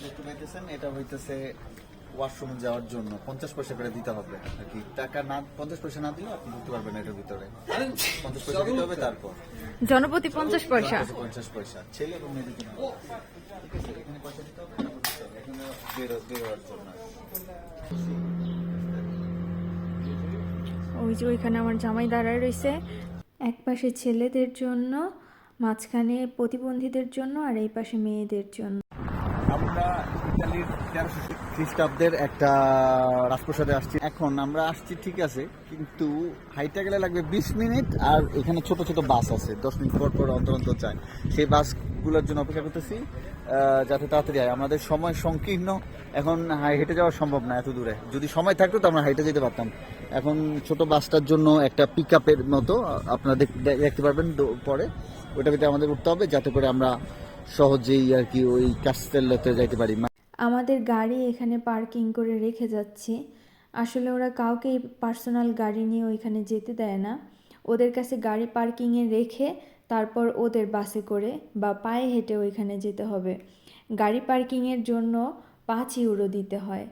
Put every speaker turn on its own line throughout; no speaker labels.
দেখতে পাইতেছেন এটা হইতেছে ওয়াশরুম যাওয়ার জন্য পঞ্চাশ পয়সা করে দিতে হবে। আর কি টাকা না পঞ্চাশ পয়সা না দিলে আপনি ঢুকতে পারবেন না এটার ভিতরে। পঞ্চাশ পয়সা দিতে হবে তারপর।
জনপ্রতি পঞ্চাশ পয়সা।
পঞ্চাশ পয়সা ছেলে এবং মেয়েদের জন্য। এখানে পয়সা দিতে হবে তারপর দিতে হবে। এখানে বেরো- বেরোয়ার জন্য।
ওই যে ওইখানে আমার জামাই দাঁড়ায় রয়েছে। এক পাশে ছেলেদের জন্য মাঝখানে প্রতিবন্ধীদের জন্য আর এই পাশে মেয়েদের জন্য।
আমরা ইতালির খ্রিস্টাব্দের একটা রাজপ্রসাদে আসছি। এখন আমরা আসছি, ঠিক আছে, কিন্তু হাইটা গেলে লাগবে বিশ মিনিট আর এখানে ছোট ছোট বাস আছে, দশ মিনিট পর পর অন্তর অন্তর যায়। সেই বাসগুলোর জন্য অপেক্ষা করতেছি যাতে তাড়াতাড়ি হয় আমাদের সময় সংকীর্ণ, এখন হেঁটে যাওয়া সম্ভব না এত দূরে। যদি সময় থাকতো তো আমরা হাইটে যেতে পারতাম। এখন ছোট বাসটার জন্য একটা পিক আপের মতো আপনারা দেখতে পারবেন পরে। ওইটা ভিতরে আমাদের উঠতে হবে যাতে করে আমরা সহজেই আর কি ওই কাস্তেল্লাতে যাইতে পারি।
আমাদের গাড়ি এখানে পার্কিং করে রেখে যাচ্ছি। আসলে ওরা কাউকেই পার্সোনাল গাড়ি নিয়ে ওইখানে যেতে দেয় না। ওদের কাছে গাড়ি পার্কিংয়ে রেখে তারপর ওদের বাসে করে বা পায়ে হেঁটে ওইখানে যেতে হবে। গাড়ি পার্কিংয়ের জন্য পাঁচ ইউরো দিতে হয়।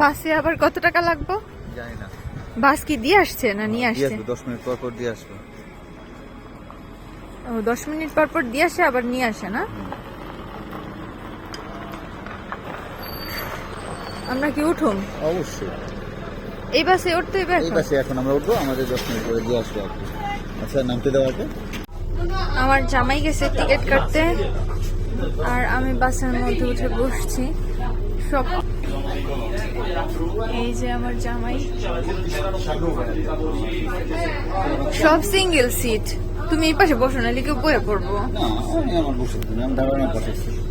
বাসে
আবার কত টাকা লাগবে?
জানি না।
বাস কি দিয়ে আসছে না নিয়ে আসছে?
দশ মিনিট পর পর দিয়ে আসব।
ও দশ মিনিট পর পর দিয়ে আসে আবার নিয়ে আসে না? আমরা কি উঠুম?
অবশ্যই।
এই বাসে উঠতে হবে
এই? বাসে এখন আমরা উঠবো আমাদের দশ মিনিট পরে দিয়ে আসব আচ্ছা নামতে দেওয়া আগে।
আমার জামাই গেছে টিকিট কাটতে আর আমি বাসের মধ্যে উঠে বসছি। সব এই যে আমার জামাই। সব সিঙ্গেল সিট তুমি এই পাশে বসো না লিখে বয়ে পড়ব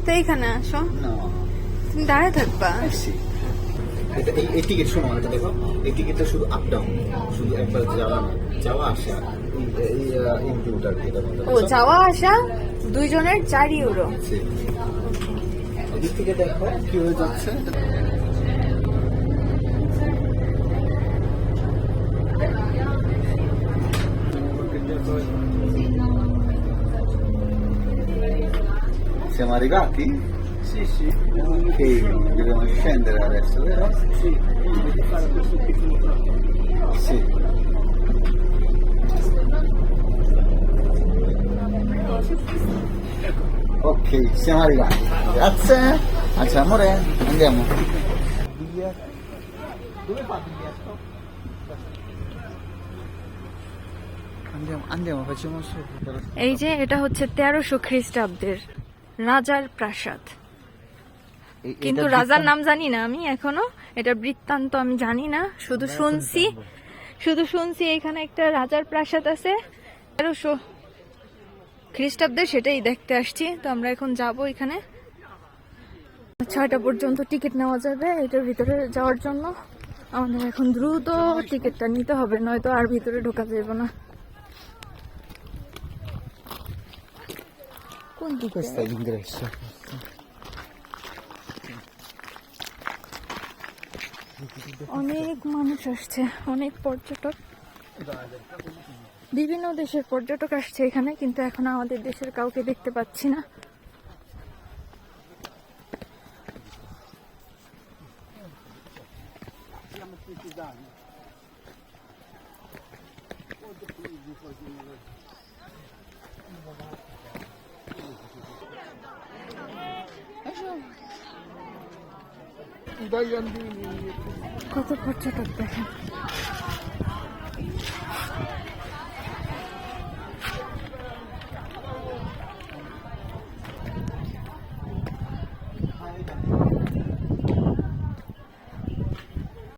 তো এইখানে আসো। তুমি দাঁড়ায় থাকবা।
আসছি এটা এই এই টিকিট শোনো এটা দেখো। এই টিকিটটা শুধু আপ ডাউন শুধু একবার যাওয়া যাওয়া আসা এই ইনক্লুড আর কি এটা
ও যাওয়া আসা দুইজনের চার ইউরো
এদিক থেকে দেখো কি হয়ে যাচ্ছে। Siamo arrivati?
Sì, sì.
Ok, dobbiamo scendere adesso, vero?
Sì, devi fare questo piccolo.
Sì. Ok, siamo arrivati. Grazie. Grazie amore, andiamo.
Dove fa
এই যে এটা হচ্ছে তেরোশো খ্রিস্টাব্দের রাজার প্রাসাদ। কিন্তু রাজার নাম জানি না আমি এখনও এটা বৃত্তান্ত আমি জানি না। শুধু শুনছি শুধু শুনছি এখানে একটা রাজার প্রাসাদ আছে। তেরোশো খ্রিস্টাব্দে সেটাই দেখতে আসছি তো আমরা এখন যাব এখানে। ছয়টা পর্যন্ত টিকিট নেওয়া যাবে এটার ভিতরে যাওয়ার জন্য। আমাদের এখন দ্রুত টিকিটটা নিতে হবে নয়তো আর ভিতরে ঢোকা যাবে না।
Quanto costa l'ingresso?
অনেক মানুষ আসছে অনেক পর্যটক বিভিন্ন দেশের পর্যটক আসছে এখানে কিন্তু এখন আমাদের দেশের কাউকে দেখতে পাচ্ছি না. কত পর্যটক দেখেন